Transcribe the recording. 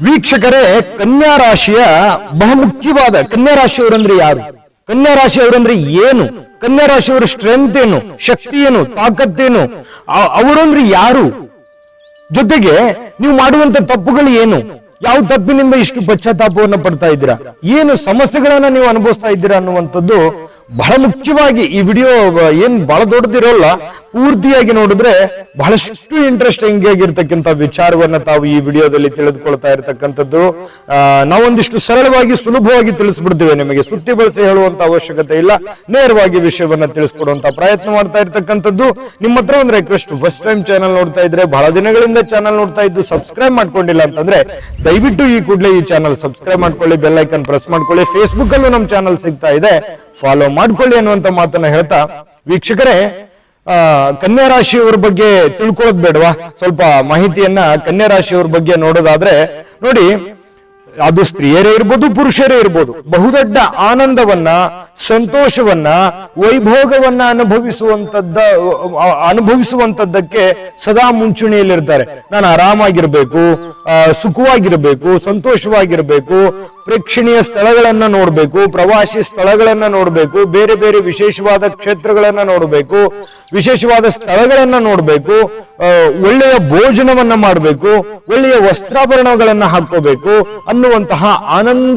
ವೀಕ್ಷಕರೇ, ಕನ್ಯಾ ರಾಶಿಯ ಬಹುಮುಖ್ಯವಾದ, ಕನ್ಯಾ ರಾಶಿಯವರಂದ್ರೆ ಯಾರು? ಕನ್ಯಾ ರಾಶಿಯವರಂದ್ರೆ ಏನು? ಕನ್ಯಾ ರಾಶಿಯವರ ಸ್ಟ್ರೆಂತ್ ಏನು? ಶಕ್ತಿ ಏನು? ತಾಕತ್ತೇನು ಅವರಂದ್ರೆ ಯಾರು? ಜೊತೆಗೆ ನೀವು ಮಾಡುವಂತ ತಪ್ಪುಗಳು ಏನು? ಯಾವ ತಪ್ಪಿನಿಂದ ಇಷ್ಟು ಪಶ್ಚಾತ್ತಾಪವನ್ನು ಪಡ್ತಾ ಇದ್ದೀರಾ? ಏನು ಸಮಸ್ಯೆಗಳನ್ನ ನೀವು ಅನುಭವಿಸ್ತಾ ಇದ್ದೀರಾ ಅನ್ನುವಂಥದ್ದು ಬಹಳ ಮುಖ್ಯವಾಗಿ ಈ ವಿಡಿಯೋ ಏನ್ ಬಹಳ ದೊಡ್ಡದಿರೋಲ್ಲ, ಪೂರ್ತಿಯಾಗಿ ನೋಡಿದ್ರೆ ಬಹಳಷ್ಟು ಇಂಟ್ರೆಸ್ಟಿಂಗ್ ಆಗಿರ್ತಕ್ಕಂಥ ವಿಚಾರವನ್ನ ತಾವು ಈ ವಿಡಿಯೋದಲ್ಲಿ ತಿಳಿದುಕೊಳ್ತಾ ಇರತಕ್ಕಂಥದ್ದು. ನಾವೊಂದಿಷ್ಟು ಸರಳವಾಗಿ, ಸುಲಭವಾಗಿ ತಿಳಿಸ್ಬಿಡ್ತೇವೆ. ನಿಮಗೆ ಸುತ್ತಿ ಬಳಸಿ ಹೇಳುವಂತ ಅವಶ್ಯಕತೆ ಇಲ್ಲ. ನೇರವಾಗಿ ವಿಷಯವನ್ನ ತಿಳಿಸ್ಕೊಡುವಂತ ಪ್ರಯತ್ನ ಮಾಡ್ತಾ ಇರ್ತಕ್ಕಂಥದ್ದು. ನಿಮ್ಮ ಹತ್ರ ಒಂದು ರಿಕ್ವೆಸ್ಟ್ ಫಸ್ಟ್ ಟೈಮ್ ಚಾನಲ್ ನೋಡ್ತಾ ಇದ್ರೆ, ಬಹಳ ದಿನಗಳಿಂದ ಚಾನಲ್ ನೋಡ್ತಾ ಇದ್ದು ಸಬ್ಸ್ಕ್ರೈಬ್ ಮಾಡ್ಕೊಂಡಿಲ್ಲ ಅಂತಂದ್ರೆ, ದಯವಿಟ್ಟು ಈ ಕೂಡಲೇ ಈ ಚಾನಲ್ ಸಬ್ಸ್ಕ್ರೈಬ್ ಮಾಡ್ಕೊಳ್ಳಿ ಬೆಲ್ ಪ್ರೆಸ್ ಮಾಡ್ಕೊಳ್ಳಿ. ಫೇಸ್ಬುಕ್ ಅಲ್ಲೂ ನಮ್ಮ ಚಾನಲ್ ಸಿಗ್ತಾ ಇದೆ. ಫಾಲೋ ಮಾಡ್ಕೊಳ್ಳಿ ಅನ್ನುವಂತ ಮಾತನ್ನ ಹೇಳ್ತಾ, ವೀಕ್ಷಕರೇ ಕನ್ಯಾ ರಾಶಿಯವರ ಬಗ್ಗೆ ತಿಳ್ಕೊಳ್ಳೋದ್ ಬೇಡವಾ? ಸ್ವಲ್ಪ ಮಾಹಿತಿಯನ್ನ ಕನ್ಯಾ ರಾಶಿಯವರ ಬಗ್ಗೆ ನೋಡೋದಾದ್ರೆ, ನೋಡಿ, ಅದು ಸ್ತ್ರೀಯರೇ ಇರ್ಬೋದು, ಪುರುಷರೇ ಇರ್ಬೋದು, ಬಹುದೊಡ್ಡ ಆನಂದವನ್ನ, ಸಂತೋಷವನ್ನ, ವೈಭೋಗವನ್ನ ಅನುಭವಿಸುವಂತದ್ದ ಅನುಭವಿಸುವಂತದ್ದಕ್ಕೆ ಸದಾ ಮುಂಚೂಣಿಯಲ್ಲಿರ್ತಾರೆ. ನಾನು ಆರಾಮಾಗಿರ್ಬೇಕು ಸುಖವಾಗಿರ್ಬೇಕು, ಸಂತೋಷವಾಗಿರ್ಬೇಕು ಪ್ರೇಕ್ಷಣೀಯ ಸ್ಥಳಗಳನ್ನ ನೋಡ್ಬೇಕು, ಪ್ರವಾಸಿ ಸ್ಥಳಗಳನ್ನ ನೋಡ್ಬೇಕು, ಬೇರೆ ಬೇರೆ ವಿಶೇಷವಾದ ಕ್ಷೇತ್ರಗಳನ್ನ ನೋಡ್ಬೇಕು, ವಿಶೇಷವಾದ ಸ್ಥಳಗಳನ್ನ ನೋಡ್ಬೇಕು ಒಳ್ಳೆಯ ಭೋಜನವನ್ನ ಮಾಡಬೇಕು, ಒಳ್ಳೆಯ ವಸ್ತ್ರಾಭರಣಗಳನ್ನ ಹಾಕೋಬೇಕು ಅನ್ನುವಂತಹ ಆನಂದ